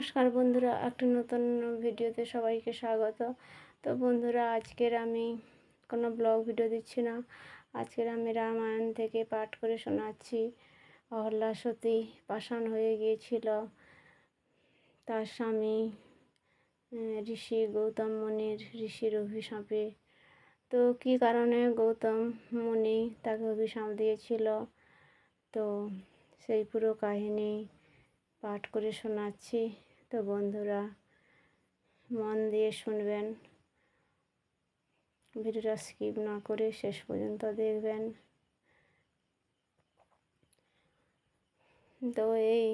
নমস্কার বন্ধুরা, একটা নতুন ভিডিওতে সবাইকে স্বাগত। তো বন্ধুরা, আজকের আমি কোনো ব্লগ ভিডিও দিচ্ছি না। আজকের আমি রামায়ণ থেকে পাঠ করে শোনাচ্ছি। অহল্লা সতী পাষাণ হয়ে গিয়েছিল। তার স্বামী ঋষি গৌতম মুনির, ঋষির অভিশাপে। তো কী কারণে গৌতম মুনি তাকে অভিশাপ দিয়েছিল? তো সেই পুরো কাহিনী পাঠ করে শোনাচ্ছি। তো বন্ধুরা, মন দিয়ে শুনবেন। ভিডিওটা স্কিপ না করে শেষ পর্যন্ত দেখবেন। তো এই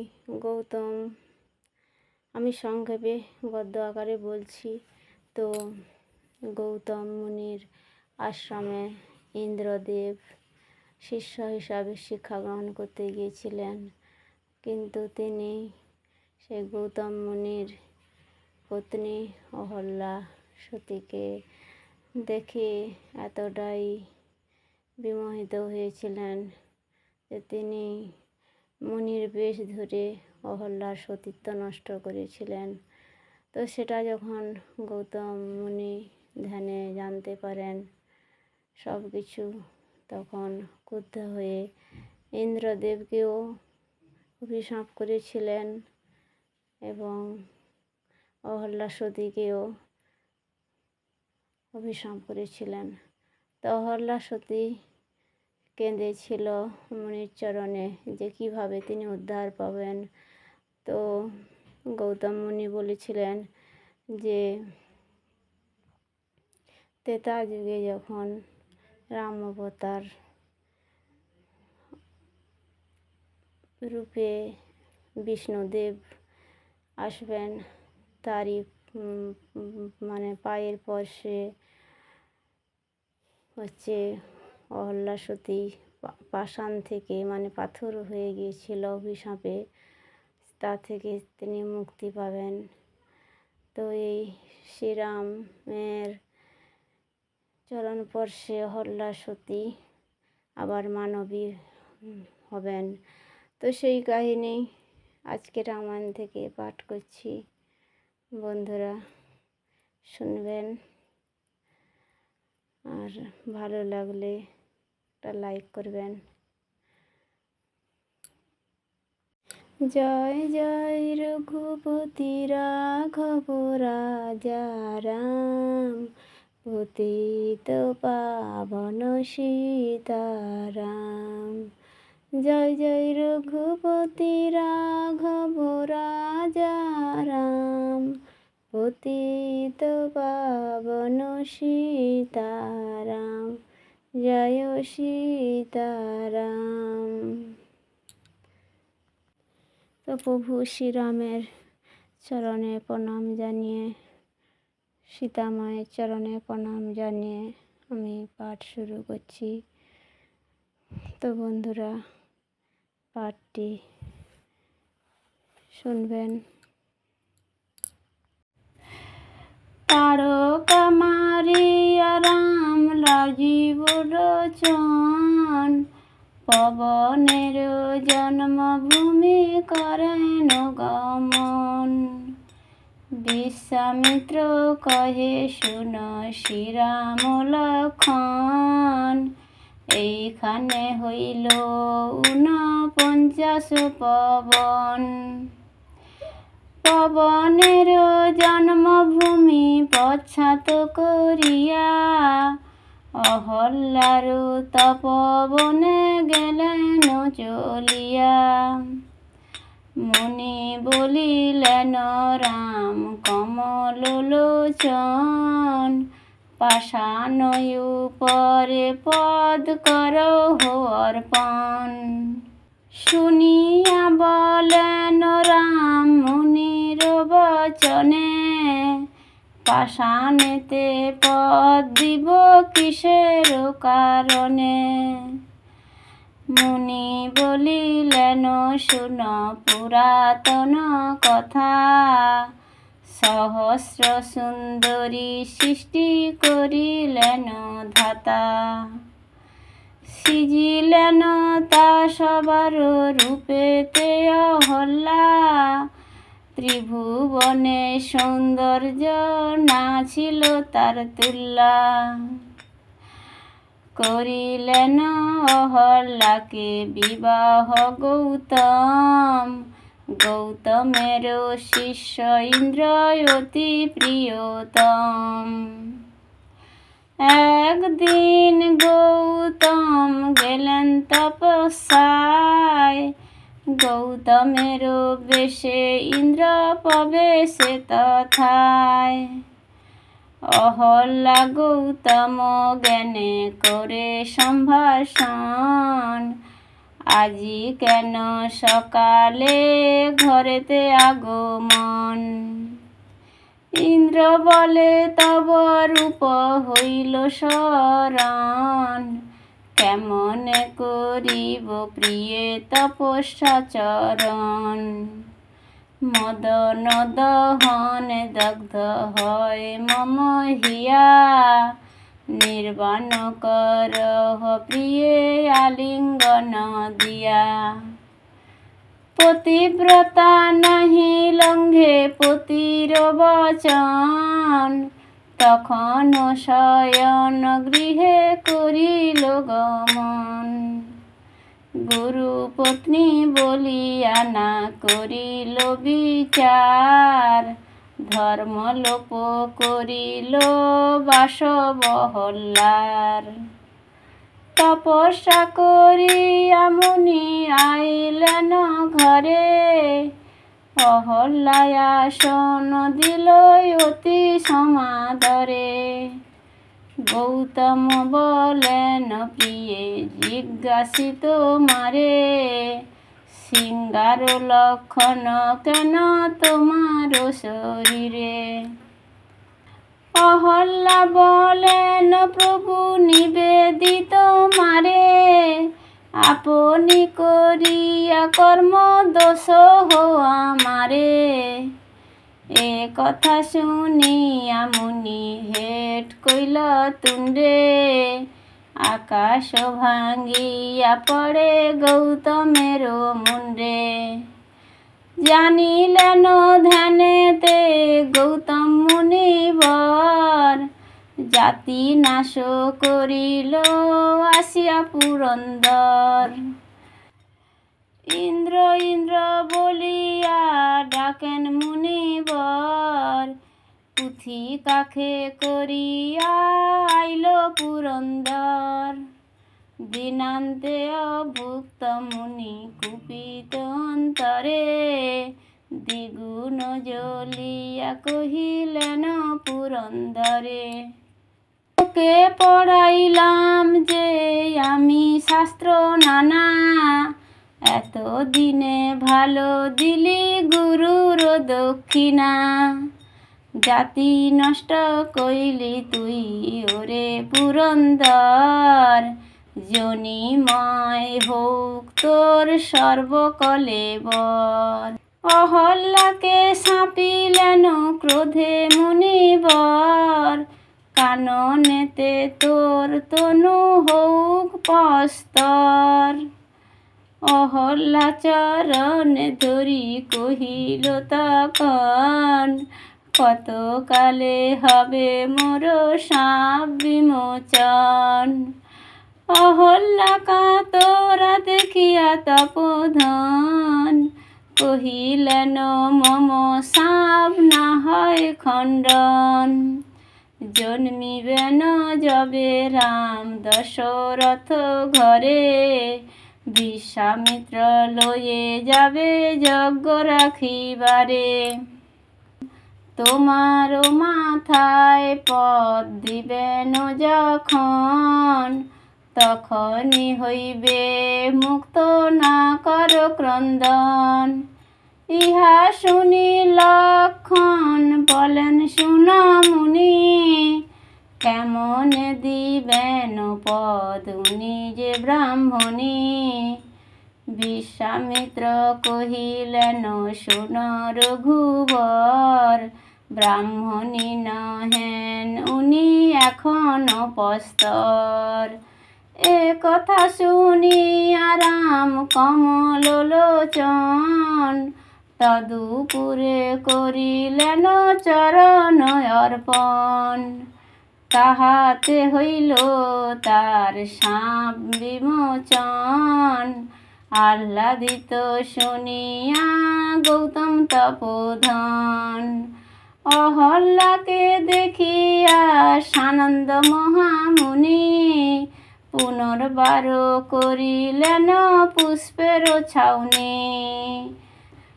গৌতম, আমি সংক্ষেপে গদ্য আকারে বলছি। তো গৌতম মুনির আশ্রমে ইন্দ্রদেব শিষ্য হিসাবে শিক্ষা গ্রহণ করতে গিয়েছিলেন। কিন্তু তিনি সেই গৌতম মুনির পত্নী অহল্যা সতীকে দেখে এতটাই বিমোহিত হয়েছিলেন যে তিনি মুনির বেশ ধরে অহল্যার সতীত্ব নষ্ট করেছিলেন। তো সেটা যখন গৌতম মুনি ধ্যানে জানতে পারেন, সব কিছু তখন ক্রুদ্ধ হয়ে ইন্দ্রদেবকেও অভিশাপ করেছিলেন। এবং অহল্যা সতীকেও অভিশাপ করেছিলেন। তো অহল্যা সতী কেঁদেছিল মুনির চরণে যে কীভাবে তিনি উদ্ধার পাবেন। তো গৌতম মুনি বলেছিলেন যে তেতা যুগে যখন রাম অবতার রূপে বিষ্ণুদেব আসবেন। তারই মানে পায়ের পরশে হচ্ছে অহল্যা সতী পা- পাষাণ থেকে মানে পাথর হয়ে গিয়েছিল অভিশাপে। তা থেকে তিনি মুক্তি পাবেন। তো এই শ্রীরামের চরণ স্পর্শে অহল্যা সতী আবার মানবী হবেন। তো সেই কাহিনী আজকে রামায়ণ থেকে পাঠ করছি। বন্ধুরা, শুনবেন। আর ভালো লাগলে একটা লাইক করবেন। জয় জয় রঘুপতি রাঘব রাজা রাম, পতিত পাবন সীতারাম। জয় জয় রঘুপতি রাঘব রাজা রাম। পতিত পাবন সীতারাম। জয় সীতারাম। তো প্রভু শ্রীরামের চরণে প্রণাম জানিয়ে সীতা মায়ের চরণে প্রণাম জানিয়ে আমি পাঠ শুরু করছি। তো বন্ধুরা পাঠটি শুনবেন। তারকা মারিয়া রাম রাজীব রচন, পবনের জন্মভূমি করেন গমন। বিশ্বামিত্র কহে, শুন শ্রীরাম লক্ষণ এইখানে হইল ঊনপঞ্চাশ পবন। পবনের জন্মভূমি পশ্চাৎ করিয়া অহল্যার তপবনে গেলেন চলিয়া। মুনি বলিলেন, রাম কমল লোচন পাষাণ উপরে পদ কর অর্পণ। শুনিয়া বলেন রাম মুনির বচনে পাষাণেতে পদ দিব কিসের কারণে? মুনি বলিলেন, শুন পুরাতন কথা সহস্র সুন্দরী সৃষ্টি করিলেন ধাতা। সিজিলেন তা সবার রূপেতে অহল্লা ত্রিভুবনে সৌন্দর্য না ছিল তার তুল্লা করিলেন অহল্লাকে বিবাহ গৌতম। গৌতমের শিষ্য ইন্দ্র অতি প্রিয়তম। একদিন গৌতম গেলেন তপস্যায়। গৌতমের বেশে ইন্দ্র প্রবেশে তথায়। অহল্লা গৌতম জ্ঞানে করে সম্ভাষণ। আজি কেন সকালে ঘরেতে আগমন? ইন্দ্র বলে, তব রূপ হইল শরণ কেমন করিব প্রিয়ে তপস্যাচরণ মদন দহন দগ্ধ হয় মম হিয়া। নির্বাণ কর প্রিয়ে আলিঙ্গন দিয়া। পতিব্রতা নাহি লঙ্ঘে পতির বচন, তখন শয়ন গৃহে করিল গমন। গুরু পত্নী বলিয়া না করিল বিচার ধর্মলোপ করিল বাসবহল্লার। তপস্যা করিয়া মুনি আইলেন ঘরে। অহল্লায়াসন দিল অতি সমাদরে। গৌতম বলেন, প্রিয়ে, জিজ্ঞাসিত মারে। সিঙ্গার লক্ষণ কেন তোমার শরীরে? অহল্লা বলেন, প্রভু নিবেদিত মারে। আপনি করিয়া কর্ম দোষ হওয়া মারে এ কথা শুনিয়া মুনি হেট কইল তুণ্ডে আকাশ ভাঙ্গিয়া পড়ে গৌতমের মুন্ডে জানিলেন ধ্যানেতে গৌতম মুনিবর, জাতি নাশ করিল আসিয়া পুরন্দর। ইন্দ্র ইন্দ্র বলিয়া ডাকেন মুনিবর পুথি কাখে করিয়া আইল পুরন্দর। দিনান্তে অভুক্ত মুনি কুপিত অন্তরে দ্বিগুণ জ্বলিয়া কহিলেন পুরন্দরে, তোকে পড়াইলাম যে আমি শাস্ত্র নানা। এত দিনে ভালো দিলি গুরুর দক্ষিণা। জাতি নষ্ট কইলি তুই, ওরে পুরন্দর। জনিময় হোক তোর সর্বকলে বর। অহল্লাকে সাঁপিলেন ক্রোধে মুনিবর। কাননেতে তোর তনু হোক পস্তর। অহল্লা চরণে ধরি কহিল তখন কতকালে হবে মোর সাপ বিমোচন? অহল্লা কাতরা দেখিয়া তপোধন। কহিলেন, মম সাপ না হয় খণ্ডন। জন্মিবেন যবে রাম দশরথ ঘরে। বিশ্বামিত্র লয়ে যাবে যজ্ঞ রাখিবারে। তোমার মাথায় পদ দিবেন যখন, তখনই হইবে মুক্ত না কর ক্রন্দন। ইহা শুনি লক্ষণ বলেন সুনামুনি কেমন দিবেন পদ উনি যে ব্রাহ্মণী? বিশ্বামিত্র কহিলেন, শুন রঘুবর ব্রাহ্মণী নহেন, উনি এখন পস্তর এ কথা শুনিয়া রাম কমল লোচন তদুপুরে করিলেন চরণ অর্পণ। তাহাতে হইল তার সাপ বিমোচন। আহ্লাদিত শুনিয়া গৌতম তপোধন। অহল্লাকে দেখিয়া সানন্দ মহামুনি পুনর্বার করিলেন পুষ্পের ছাউনি।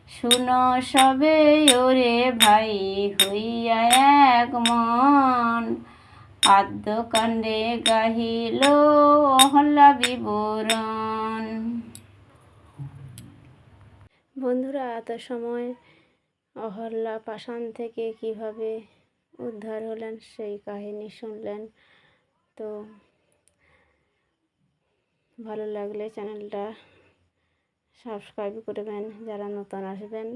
শুন সবে ওরে ভাই, হইয়া এক মন। আদ্যকাণ্ডে গাহিল অহল্লা বিবরণ। বন্ধুরা এত সময় অহল্লা পাষাণ থেকে কীভাবে উদ্ধার হলেন সেই কাহিনী শুনলেন। তো ভালো লাগলে চ্যানেলটা সাবস্ক্রাইব করবেন, যারা নতুন আসবেন।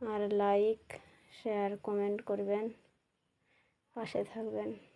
আর লাইক, শেয়ার, কমেন্ট করবেন। পাশে থাকবেন।